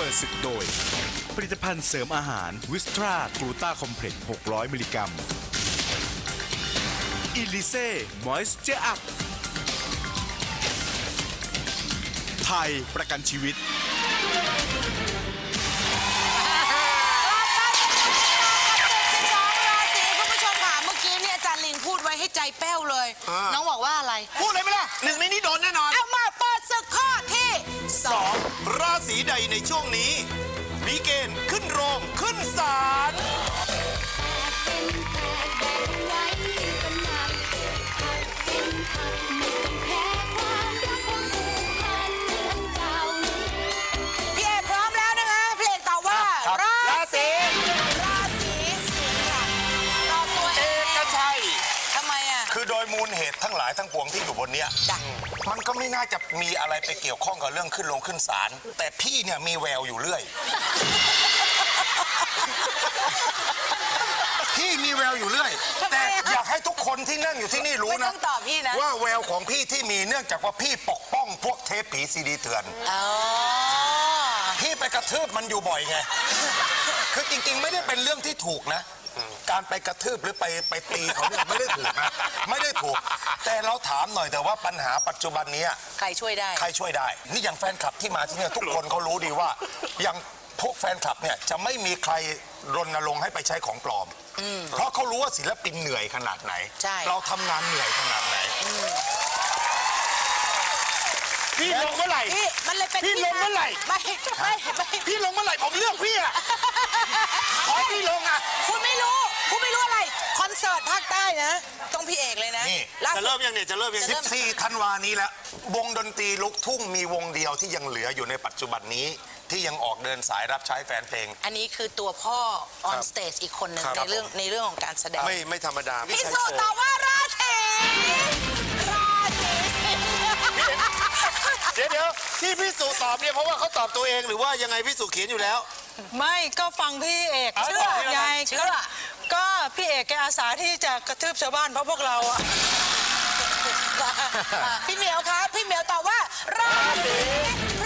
เปิดศึกโดย ผลิตภัณฑ์เสริมอาหารวิสตรากลูตาคอมเพล็กซ์600 มิลลิกรัมอิลิเซ่มอยส์เจอร์อัพไทยประกันชีวิตสองราศีคุณผู้ชมค่ะเมื่อกี้เนี่ยอาจารย์ลิงพูดไว้ให้ใจแป้วเลย น้องบอกว่าอะไร พูดเลยไหมล่ะหนึ่งในนี้โดนแน่นอน ศีใดในช่วงนี้ มีเกณฑ์ขึ้นโรงขึ้นศาล มูลเหตุทั้งหลายทั้งปวงที่อยู่บนเนี้ยจ้ะมันก็ไม่น่าจะมีอะไรไปเกี่ยวข้องกับเรื่องขึ้นลงขึ้นศาลแต่พี่เนี่ยมีแววอยู่เรื่อย พี่มีแววอยู่เรื่อย แต่อยากให้ทุกคนที่นั่งอยู่ที่นี่รู้ไม่นะ ต้องตอบพี่นะ ว่าแววของพี่ที่มีเนื่องจากว่าพี่ปกป้องพวกเทปผีซีดีเถื่อน อ๋อ พี่ไปกระทืบมันอยู่บ่อยไง คือจริงๆ ไม่ได้เป็นเรื่องที่ถูกนะ การไปกระทืบหรือไปไปตีเขาเนี่ยไม่ได้ถูกนะไม่ได้ถูก แต่เราถามหน่อยแต่ว่าปัญหาปัจจุบันเนี้ย ใครช่วยได้ ใครช่วยได้ นี่อย่างแฟนคลับที่มาที่เนี่ยทุกคนเขารู้ดีว่า อย่างพวกแฟนคลับเนี่ยจะไม่มีใครรณรงค์ให้ไปใช้ของปลอม เพราะเขารู้ว่าศิลปินเหนื่อยขนาดไหน ใช่ เราทำงานเหนื่อยขนาดไหน พี่ลงเมื่อไหร่ พี่มันเลยเป็นพี่ลงเมื่อไหร่ ไม่ไม่ไม่พี่ลงเมื่อไหร่ผมเลือกพี่อะ ขอให้พี่ลงอะคุณไม่รู้ คุณไม่รู้อะไร คอนเสิร์ตภาคใต้นะ ต้องพี่เอกเลยนะนี่ ล่าจะสุด เริ่มยังเนี่ยจะเริ่มยังจะเริ่ม 14ธันวานี้แล้ววงดนตรีลูกทุ่งมีวงเดียวที่ยังเหลืออยู่ในปัจจุบันนี้ ที่ยังออกเดินสายรับใช้แฟนเพลง อันนี้คือตัวพ่อออนครับสเตจอีกคนหนึ่งครับ ในเรื่องในเรื่องของการแสดง ไม่ไม่ธรรมดาพี่สุตอบว่าราศีราศีสิงห์เดี๋ยวเดี๋ยวที่พี่สุตอบเนี่ยเพราะว่าเขาตอบตัวเองหรือว่ายังไงพี่สุเขียนอยู่แล้ว ไม่ก็ฟังพี่เอกเชื่เชื่ออไงเชื่อก็ก็พี่เอกแกอาสาที่จะกระทืบชาวบ้านเพราะพวกเราอะพี่เหมียวคะพี่เหมียวตอบว่าราศี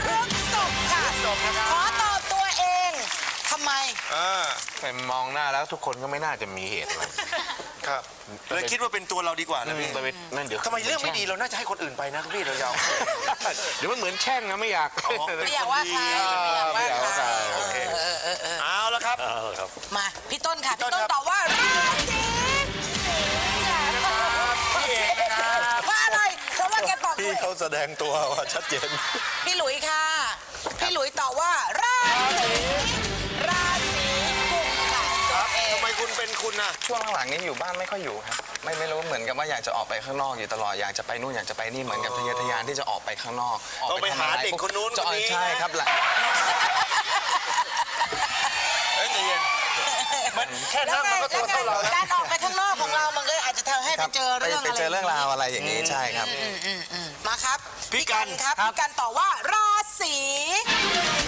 พฤษภค่ะขอตอบตัวเองทำไมไปมองหน้าแล้วทุกคนก็ไม่น่าจะมีเหตุอะไรครับเลยคิดว่าเป็นตัวเราดีกว่านะพี่ไปนั่นเดี๋ยวทำไมเรื่องไม่ดีเราน่าจะให้คนอื่นไปนะพี่เรายาวเดี๋ยวมันเหมือนแช่งนะไม่อยากไม่อยากว่าใครไม่อยากว่าไม่อยากว่าใคใคร มา พี่ต้นค่ะต้พี่นต้นครับตอบว่าราศีสิงห์ค่ะพี่เอกนะครับว่าอะไรเพราะว่าแกตอบตัวพี่เองเขาแสดงตัวว่าชัดเจน พี่หลุยค่ะ พี่หลุยตอบว่าราศีราศีกุมค่ะตัวเองทำไมคุณเป็นคุณน่ะ ช่วงหลังนี้อยู่บ้านไม่ค่อยอยู่ครับ ไม่ไม่รู้เหมือนกับว่าอยากจะออกไปข้างนอกอยู่ตลอดอยากจะไปนู่นอยากจะไปนี่เหมือนกับทะเยอทะยานที่จะออกไปข้างนอกออกต้องไปทำหาอะไรเด็กปุ๊บคนนู้นจะคนนี้ใช่ครับแหละเฮ้ยใจเย็น มันแค่นั่งมันก็ตัวเท่าเราแล้วการออกไปข้างนอกของเรามันก็อาจจะทำให้คไปรับเจอไปเรื่องไปอะไรเจอเรื่องราวอะไรอย่างนี้ใช่ครับมาครับพี่กันครับพี่กันตอบว่าราศี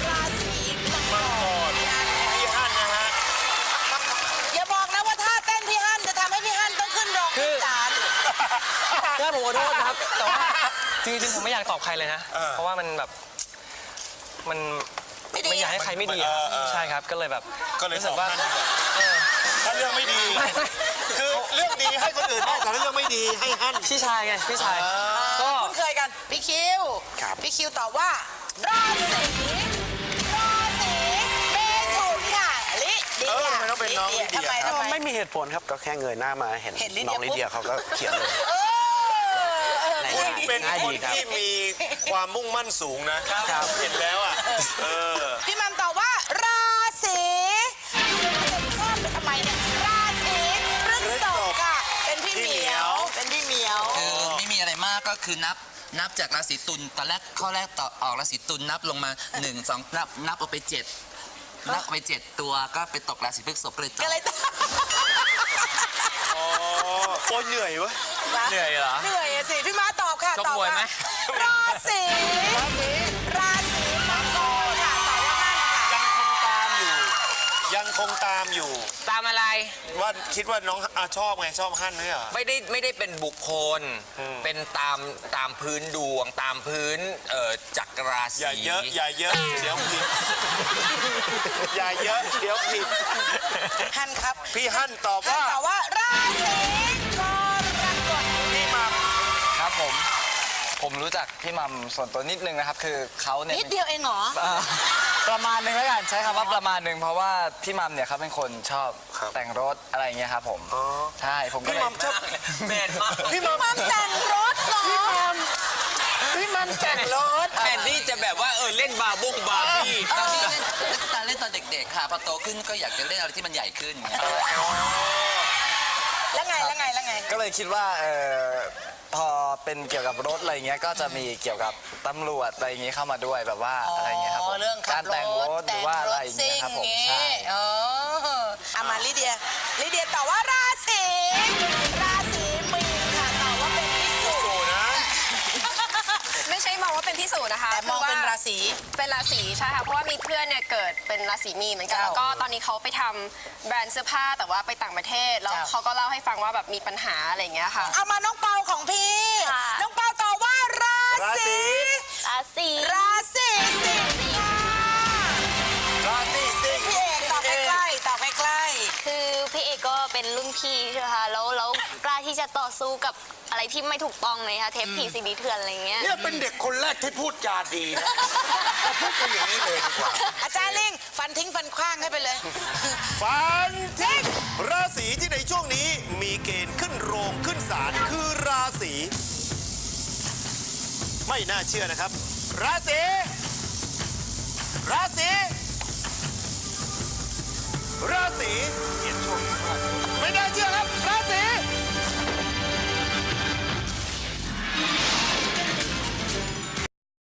ราศีมังกรพี่ฮั่นพี่ฮั่นนะฮะอย่าบอกนะว่าท่าเต้นพี่ฮั่นจะทำให้พี่ฮั่นต้องขึ้นโรงขึ้นศาลก็ผมขอโทษนะครับแต่ว่าจริงๆผมไม่อยากตอบใครเลยนะ เพราะว่ามันแบบมันไม่ดีไม่อยากให้ใครไม่ดีอะครับใช่ครับก็เลยแบบก็เลยรู้สึกว่าตอบฮั่นถ้า เรื่องไม่ดี คือเรื่องดีให้คนอื่นได้แต่ถ้าเรื่องไม่ดีให้ฮั่น พี่ชายไงพี่ชายก็ คุ้นเคยกัน พี่คิวพี่คิวตอบว่า ราศีราศีเมถุนค่ะ ลิเดียเออทำไมต้องเป็นน้องลิเดีย ทำไมครับทำไม ไม่มีเหตุผลครับก็แค่เงยหน้ามาเห็นเห็นลิเดียน้องลิเดียปุ๊บ เขาก็เขียนเลย เออเออคุณเป็นง่ายคดีนครับที่มีความมุ่งมั่นสูงนะเห็นแล้วอะ เออ พี่มัม คือนับนับจากราศีตุลตอนแรกข้อแรกต่อออกราศีตุลนับลงมา1 2นับนับออกไป7นับออกไป7ตัวก็ไปตกราศีพฤษภก็เลยตก็อบเลยตอบโอ้ยเหนื่อยวะเหนื่อยเหรอ เหนื่อยอะสิ พี่ม้าตอบค่ะชกตอบมวยไหมว่าราศีราศี ยังคงตามอยู่ ตามำอะไร ว่าคิดว่าน้องอาชอบไงชอบฮั่นไหมเหรอ ไม่ได้ไม่ได้เป็นบุคคลเป็นตามตามพื้นดวง ตามพื้นเอ่อจักรราศีอย่าเยอะอย่าเยอะเดี๋ยวผิดอย่าเยอะเดี๋ยวผิดฮันครับพี่ฮั่นตอบฮันว่าตอบว่าราศีกรกฎพี่หมัมครับผม ผมรู้จักพี่มัมส่วนตัวนิดนึงนะครับ คือเขาเนี่ยนิดเดียวเองเหรอ อ่า ประมาณหนึงแล้วกันใช้คำว่าประมาณหนึงเพราะว่าพี่มัมเนี่ยเขาเป็นคนชอบแต่งรถอะไรอย่างเงี้ยครับผมใช่ผมก็พี่เลยหมัมชอบแมนมากพี่หมัมมัมแต่งรถเหรอพี่หมัมแต่งรถแทนที่จะแบบว่าเออเล่นบาบงบาร์บี้ตอนนี้เล่นตอนเล่นตอนเด็กๆ ค่ะ พอโตขึ้นก็อยากจะเล่นอะไรที่มันใหญ่ขึ้นไงแล้วไงแล้วไงแล้วไง ก็เลยคิดว่าเออพอ เป็นเกี่ยวกับรถอะไรเงี้ยก็จะมีเกี่ยวกับตำรวจอะไรอย่างงี้เข้ามาด้วยแบบว่าอะไรเงี้ยครับผมเรื่องขักาบรแต่งรถหรือว่าอะไรแต่อย่างเงี้ยครับผมซิ่งใช่ เอออามาลิเดียลิเดียตอบว่าราศี แต่มองเป็นราศี เป็นราศีใช่ค่ะเพราะว่ามีเพื่อนเนี่ยเกิดเป็นราศีมีนเหมือนกันเจ้าแล้วก็ตอนนี้เขาไปทำแบรนด์เสื้อผ้าแต่ว่าไปต่างประเทศแล้วเจ้า เขาก็เล่าให้ฟังว่าแบบมีปัญหาอะไรอย่างเงี้ยค่ะ เอามาน้องเปาของพี่ ค่ะ น้องเปาตอบว่าราราศีศี ราศี ราศีสิงค์ เอกก็เป็นรุ่นพี่ใช่ไหมคะแล้วแล้วกล้าที่จะต่อสู้กับอะไรที่ไม่ถูกต้องเลยค่ะเทปผีซีดีเถื่อนอะไรเงี้ย เนี่ยเป็นเด็กคนแรกที่พูดจาดีนะพูดกันอย่างนี้เลยดีกว่าๆอาจารย์ลิงฟันทิ้งฟันคว้างให้ไปเลย ฟันทิ้งราศีที่ในช่วงนี้มีเกณฑ์ขึ้นโรงขึ้นศาลคือราศีไม่น่าเชื่อนะครับ ราศีราศีราศีเปลี่ยนช่วง ไม่น่าเชื่อ